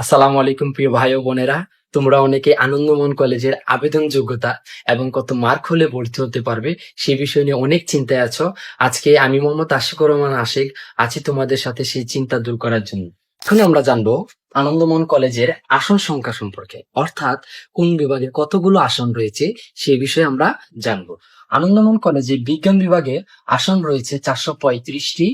আসসালামু আলাইকুম প্রিয় ভাই ও বোনেরা। তোমরা অনেকে আনন্দমন কলেজের আবেদন যোগ্যতা এবং কত মার্ক হলে ভর্তি হতে পারবে সে বিষয় নিয়ে অনেক চিন্তায় আছো। আজকে আমি মোহাম্মদ আশিকুর রহমান আশিক আছি তোমাদের সাথে সেই চিন্তা দূর করার জন্য। এখন আমরা জানব আনন্দমন কলেজের আসন সংখ্যা সম্পর্কে। অর্থাৎ কোন বিভাগে কতগুলো আসন রয়েছে সেই বিষয়ে আমরা জানব। আনন্দমন কলেজে বিজ্ঞান বিভাগে আসন রয়েছে চারশো পঁয়ত্রিশটি,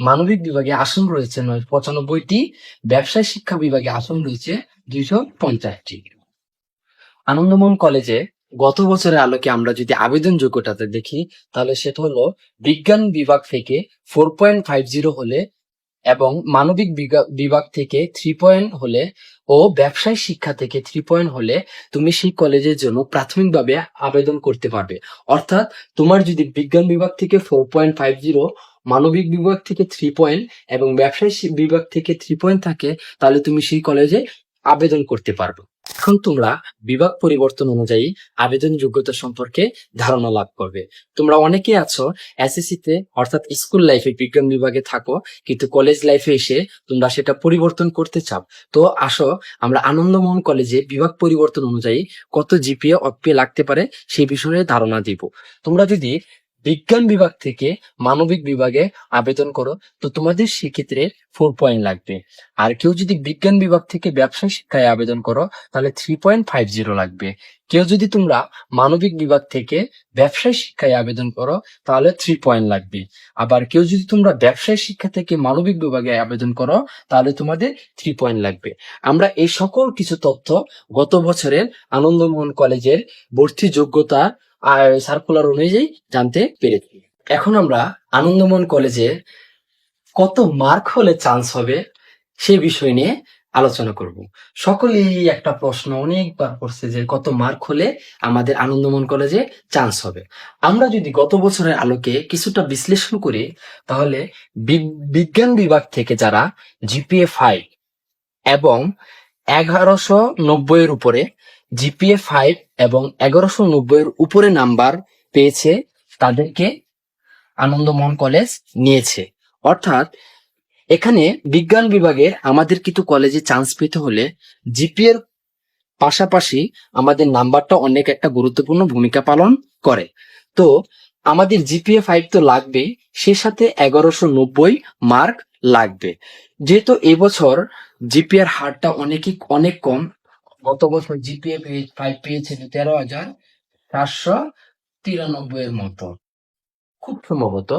মানবিক বিভাগে আসন রয়েছে নয় পঁচানব্বইটি, ব্যবসায় শিক্ষা বিভাগে আসন রয়েছে দুইশো পঞ্চাশটি। আনন্দমন কলেজে গত বছরের আলোকে আমরা যদি আবেদন যোগ্যতাতে দেখি, তাহলে সেটা হলো বিজ্ঞান বিভাগ থেকে ফোর পয়েন্ট ফাইভ জিরো হলে এবং মানবিক বিভাগ থেকে থ্রি পয়েন্ট হলে ও ব্যবসায় শিক্ষা থেকে থ্রি পয়েন্ট হলে তুমি সেই কলেজের জন্য প্রাথমিকভাবে আবেদন করতে পারবে। অর্থাৎ তোমার যদি বিজ্ঞান বিভাগ থেকে ফোর পয়েন্ট ফাইভ জিরো মানবিক বিভাগ থেকে থ্রি পয়েন্ট এবং ব্যবসায় বিভাগ থেকে থ্রি পয়েন্ট থাকে, তাহলে তুমি সেই কলেজে আবেদন করতে পারবে। এখন তোমরা বিভাগ পরিবর্তন অনুযায়ী আবেদন যোগ্যতা সম্পর্কে ধারণা লাভ করবে। তোমরা অনেকে আছো এসএসসি তে, অর্থাৎ স্কুল লাইফে বিজ্ঞান বিভাগে থাকো, কিন্তু কলেজ লাইফে এসে তোমরা সেটা পরিবর্তন করতে চাও। তো আসো, আমরা আনন্দমোহন কলেজে বিভাগ পরিবর্তন অনুযায়ী কত জিপিএ অপিএ লাগতে পারে সেই বিষয়ে ধারণা দিব। তোমরা যদি বিজ্ঞান বিভাগ থেকে মানবিক বিভাগে আবেদন করো, তো তোমাদের সেক্ষেত্রে ফোর পয়েন্ট লাগবে। আর কেউ যদি বিজ্ঞান বিভাগ থেকে ব্যবসায় শিক্ষায় আবেদন করো, তাহলে থ্রি পয়েন্ট ফাইভ জিরো লাগবে। কেউ যদি তোমরা মানবিক বিভাগ থেকে ব্যবসায় শিক্ষায় আবেদন করো, তাহলে থ্রি পয়েন্ট লাগবে। আবার কেউ যদি তোমরা ব্যবসায় শিক্ষা থেকে মানবিক বিভাগে আবেদন করো, তাহলে তোমাদের থ্রি পয়েন্ট লাগবে। আমরা এই সকল কিছু তথ্য গত বছরের আনন্দমোহন কলেজের ভর্তি যোগ্যতা আর সার্কুলার অনুযায়ী জানতে পেরেছি। এখন আমরা আনন্দমোহন কলেজে কত মার্ক হলে চান্স হবে সে বিষয় নিয়ে আলোচনা করব। সকলেই একটা প্রশ্ন অনেকবার করছে যে কত মার্ক হলে আমাদের আনন্দমোহন কলেজে চান্স হবে। আমরা যদি গত বছরের আলোকে কিছুটা বিশ্লেষণ করি, তাহলে বিজ্ঞান বিভাগ থেকে যারা জিপিএ ফাইভ এবং এগারোশো নব্বইয়ের উপরে জিপিএ ফাইভ এবং এগারোশো নব্বইয়ের উপরে নাম্বার পেয়েছে, তাদেরকে আনন্দমোহন কলেজ নিয়েছে। অর্থাৎ এখানে বিজ্ঞান বিভাগের আমাদের কিন্তু কলেজে চান্স পেতে হলে জিপিএ পাশাপাশি আমাদের নাম্বারটা অনেক একটা গুরুত্বপূর্ণ ভূমিকা পালন করে। তো আমাদের জিপিএ ফাইভ তো লাগবে সে সাথে এগারোশো নব্বই মার্ক লাগবে। যেহেতু এবছর জিপিএর হারটা অনেকই, অনেক কম গত বছর জিপিএ ফাইভ পেয়েছিল তেরো হাজার চারশো তিরানব্বই এর মতো। খুব সম্ভবত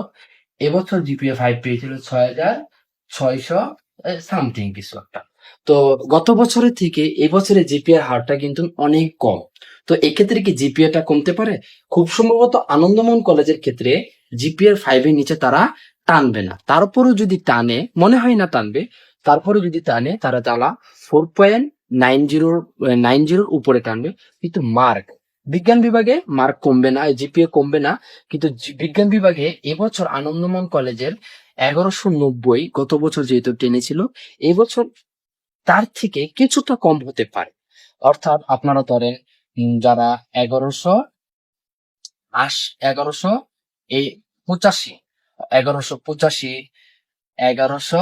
এবছর জিপিএ ফাইভ পেয়েছিল ছয় হাজার ছয়শো সামথিং কিছু একটা। তো গত বছরের থেকে এবছরে জিপিএর হারটা কিন্তু অনেক কম। তো এক্ষেত্রে কি জিপিএটা কমতে পারে? খুব সম্ভবত আনন্দমোহন কলেজের ক্ষেত্রে জিপিএর ফাইভের নিচে তারা টানবে না। তারপরও যদি টানে, মনে হয় না টানবে তারপরে যদি টানে, তারা তারা ফোর পয়েন্ট নাইন জিরোর নাইন জিরোর উপরে টানবে। কিন্তু মার্ক, বিজ্ঞান বিভাগে মার্ক কমবে না, জিপিএ কমবে না। কিন্তু বিজ্ঞান বিভাগে এবছর আনন্দমোহন কলেজের এগারোশো নব্বই গত বছর যেহেতু টেনেছিল, এবছর তার থেকে কিছুটা কম হতে পারে। অর্থাৎ আপনারা ধরেন যারা এগারোশো আশ, এগারোশো এই পঁচাশি, এগারোশো পঁচাশি, এগারোশো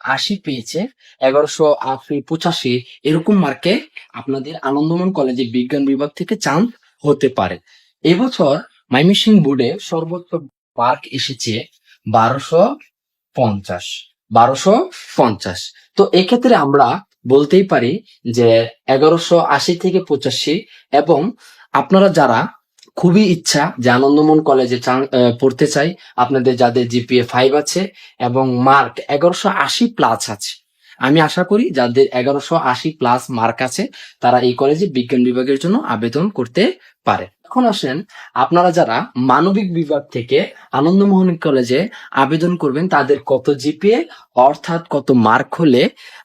আশি পেয়েছে, এগারোশো আশি পঁচাশি এরকম মার্কে আপনাদের আনন্দমন কলেজে বিজ্ঞান বিভাগ থেকে চান্স হতে পারে। এবছর মাইমিসিং বোর্ডে সর্বোচ্চ মার্ক এসেছে বারোশো পঞ্চাশ বারোশো পঞ্চাশ। তো এক্ষেত্রে আমরা বলতেই পারি যে এগারোশো আশি থেকে পঁচাশি এবং আপনারা যারা খুবই ইচ্ছা যে আনন্দমন কলেজে পড়তে চাই। আপনাদের যাদের জিপিএ ফাইভ আছে এবং মার্ক এগারোশো আশি প্লাস আছে। আমি আশা করি যাদের এগারোশো আশি প্লাস মার্ক আছে, তারা এই কলেজে বিজ্ঞান বিভাগের জন্য আবেদন করতে পারে। এখন আসেন, আপনারা যারা মানবিক বিভাগ থেকে আনন্দমোহন কলেজে আবেদন করবেন, তাদের কত জিপিএ, অর্থাৎ কত মার্ক হলে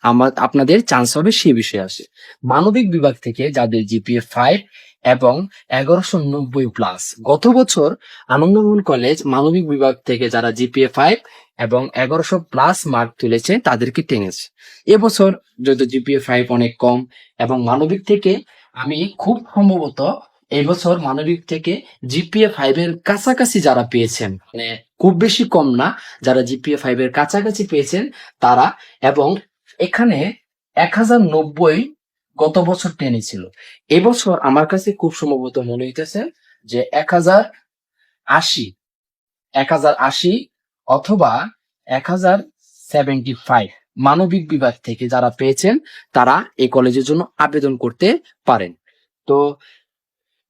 আমার আপনাদের চান্স হবে সে বিষয়ে আসে। মানবিক বিভাগ থেকে যাদের জিপিএ ফাইভ এবং এগারোশো নব্বই প্লাস গত বছর আনন্দমোহন কলেজ মানবিক বিভাগ থেকে যারা জিপিএ ফাইভ এবং এগারোশো প্লাস মার্ক তুলেছে, তাদেরকে টেনেছে। এবছর যদি জিপিএ ফাইভ অনেক কম এবং মানবিক থেকে আমি খুব সম্ভবত এবছর মানবিক থেকে জিপিএ ফাইভ এর কাছাকাছি যারা পেয়েছেন মানে খুব বেশি কম না, যারা জিপিএ ফাইভ এর কাছাকাছি পেয়েছেন তারা, এবং এখানে এক হাজার নব্বই গত বছর টেনেছিল। এবছর আমার কাছে খুব সম্ভবত মনে হইতেছে যে এক হাজার আশি এক হাজার আশি অথবা এক হাজার সেভেন্টি ফাইভ মানবিক বিভাগ থেকে যারা পেয়েছেন তারা এই কলেজের জন্য আবেদন করতে পারেন। তো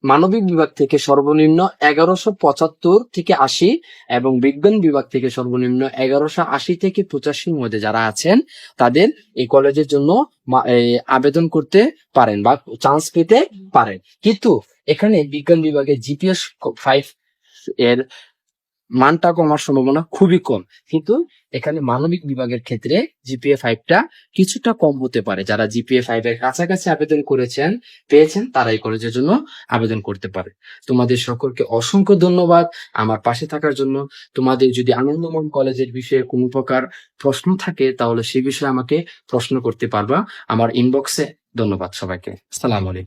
মানবিক বিভাগ থেকে সর্বনিম্ন এগারোশো পঁচাত্তর থেকে আশি এবং বিজ্ঞান বিভাগ থেকে সর্বনিম্ন এগারোশো আশি থেকে পঁচাশির মধ্যে যারা আছেন, তাদের এই কলেজের জন্য আবেদন করতে পারেন বা চান্স পেতে পারেন। কিন্তু এখানে বিজ্ঞান বিভাগে জিপিএস ফাইভ এর মানটা কমার সম্ভাবনা খুবই কম। কিন্তু এখানে মানবিক বিভাগের ক্ষেত্রে জিপিএ ফাইভটা কিছুটা কম হতে পারে। যারা জিপিএ ফাইভ এর কাছাকাছি আবেদন করেছেন, পেয়েছেন তারা এই কলেজের জন্য আবেদন করতে পারে। তোমাদের সকলকে অসংখ্য ধন্যবাদ আমার পাশে থাকার জন্য। তোমাদের যদি আনন্দমন কলেজের বিষয়ে কোনো প্রকার প্রশ্ন থাকে, তাহলে সে বিষয়ে আমাকে প্রশ্ন করতে পারবা। আমার ইনবক্সে ধন্যবাদ সবাইকে। সালাম আলাইকুম।